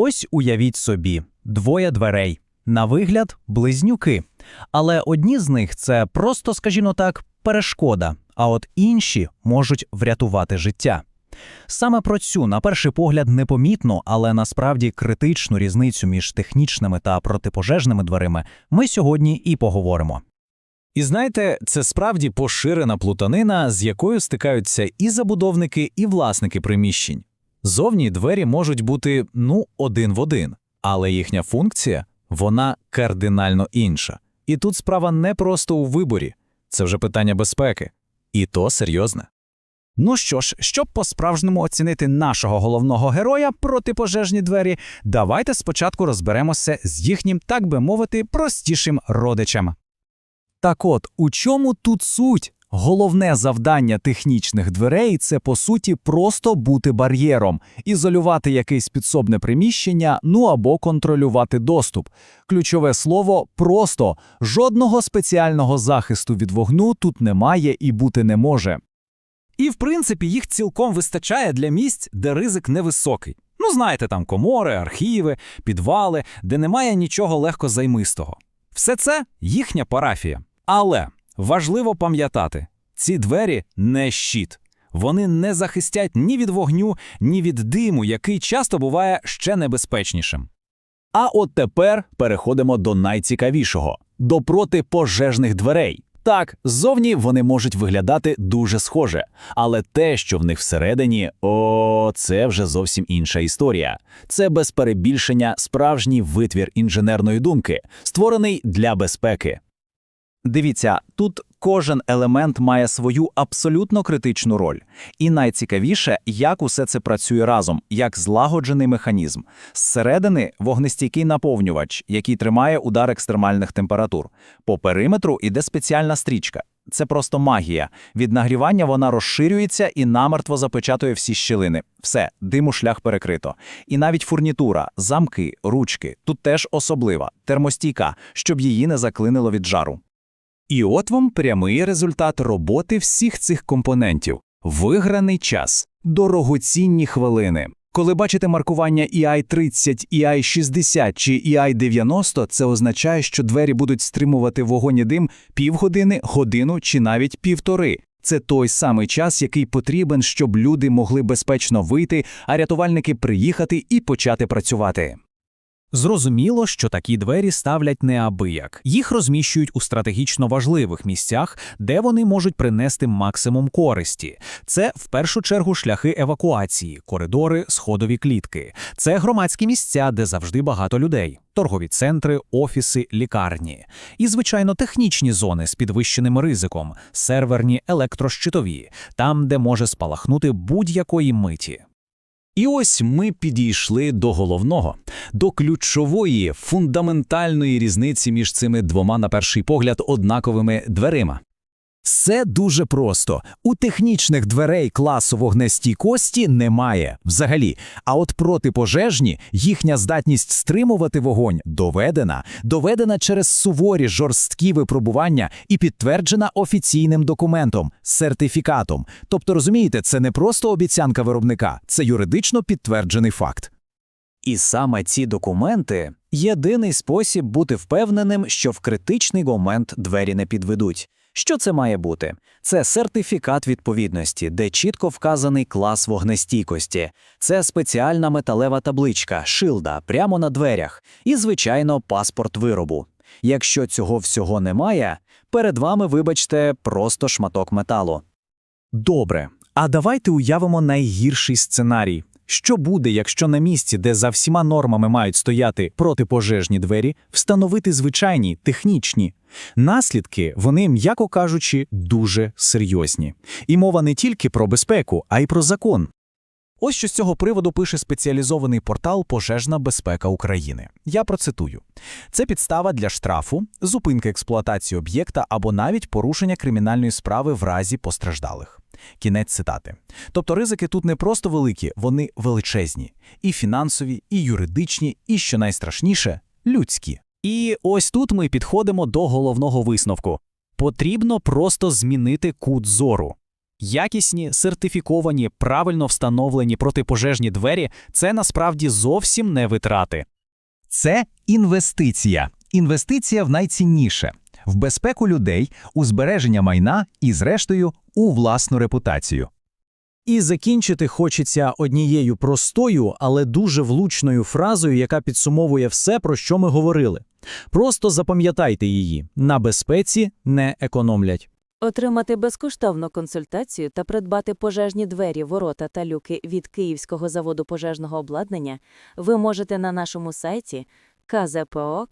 Ось уявіть собі, двоє дверей. На вигляд близнюки. Але одні з них це просто, скажімо так, перешкода, а от інші можуть врятувати життя. Саме про цю, на перший погляд, непомітну, але насправді критичну різницю між технічними та протипожежними дверима ми сьогодні і поговоримо. І знаєте, це справді поширена плутанина, з якою стикаються і забудовники, і власники приміщень. Зовні двері можуть бути ну один в один, але їхня функція вона кардинально інша. І тут справа не просто у виборі, це вже питання безпеки. І то серйозне. Ну що ж, щоб по-справжньому оцінити нашого головного героя протипожежні двері, давайте спочатку розберемося з їхнім, так би мовити, простішим родичем. Так от, у чому тут суть? Головне завдання технічних дверей це по суті просто бути бар'єром, ізолювати якесь підсобне приміщення, ну або контролювати доступ. Ключове слово просто жодного спеціального захисту від вогню тут немає і бути не може. І в принципі їх цілком вистачає для місць, де ризик невисокий. Ну, знаєте, там комори, архіви, підвали, де немає нічого легкозаймистого. Все це їхня парафія. Але важливо пам'ятати, ці двері не щит. Вони не захистять ні від вогню, ні від диму, який часто буває ще небезпечнішим. А от тепер переходимо до найцікавішого до протипожежних дверей. Так, ззовні вони можуть виглядати дуже схоже, але те, що в них всередині, о, це вже зовсім інша історія. Це без перебільшення справжній витвір інженерної думки, створений для безпеки. Дивіться, тут кожен елемент має свою абсолютно критичну роль. І найцікавіше, як усе це працює разом, як злагоджений механізм. Зсередини вогнестійкий наповнювач, який тримає удар екстремальних температур. По периметру іде спеціальна стрічка. Це просто магія. Від нагрівання вона розширюється і намертво запечатує всі щілини. Все, диму шлях перекрито. І навіть фурнітура, замки, ручки тут теж особлива, термостійка, щоб її не заклинило від жару. І от вам прямий результат роботи всіх цих компонентів. Виграний час, дорогоцінні хвилини. Коли бачите маркування EI30, EI60 чи EI90, це означає, що двері будуть стримувати вогонь і дим півгодини, годину чи навіть півтори. Це той самий час, який потрібен, щоб люди могли безпечно вийти, а рятувальники приїхати і почати працювати. Зрозуміло, що такі двері ставлять неабияк. Їх розміщують у стратегічно важливих місцях, де вони можуть принести максимум користі. Це в першу чергу шляхи евакуації, коридори, сходові клітки. Це громадські місця, де завжди багато людей. Торгові центри, офіси, лікарні. І, звичайно, технічні зони з підвищеним ризиком, серверні, електрощитові, там, де може спалахнути будь-якої миті. І ось ми підійшли до головного, до ключової фундаментальної різниці між цими двома, на перший погляд, однаковими дверима. Все дуже просто. У технічних дверей класу вогнестійкості немає взагалі. А от протипожежні їхня здатність стримувати вогонь доведена, доведена через суворі жорсткі випробування і підтверджена офіційним документом, сертифікатом. Тобто, розумієте, це не просто обіцянка виробника, це юридично підтверджений факт. І саме ці документи єдиний спосіб бути впевненим, що в критичний момент двері не підведуть. Що це має бути? Це сертифікат відповідності, де чітко вказаний клас вогнестійкості. Це спеціальна металева табличка, шилда прямо на дверях, і, звичайно, паспорт виробу. Якщо цього всього немає, перед вами, вибачте, просто шматок металу. Добре, а давайте уявимо найгірший сценарій. Що буде, якщо на місці, де за всіма нормами мають стояти протипожежні двері, встановити звичайні технічні? Наслідки, вони, м'яко кажучи, дуже серйозні. І мова не тільки про безпеку, а й про закон. Ось що з цього приводу пише спеціалізований портал Пожежна безпека України. Я процитую: це підстава для штрафу, зупинки експлуатації об'єкта або навіть порушення кримінальної справи в разі постраждалих. Кінець цитати. Тобто ризики тут не просто великі, вони величезні, і фінансові, і юридичні, і що найстрашніше людські. І ось тут ми підходимо до головного висновку: потрібно просто змінити кут зору. Якісні, сертифіковані, правильно встановлені протипожежні двері це насправді зовсім не витрати. Це інвестиція. Інвестиція в найцінніше – в безпеку людей, у збереження майна і, зрештою, у власну репутацію. І закінчити хочеться однією простою, але дуже влучною фразою, яка підсумовує все, про що ми говорили. Просто запам'ятайте її: на безпеці не економлять. Отримати безкоштовну консультацію та придбати пожежні двері, ворота та люки від Київського заводу пожежного обладнання ви можете на нашому сайті kzpo.com.ua.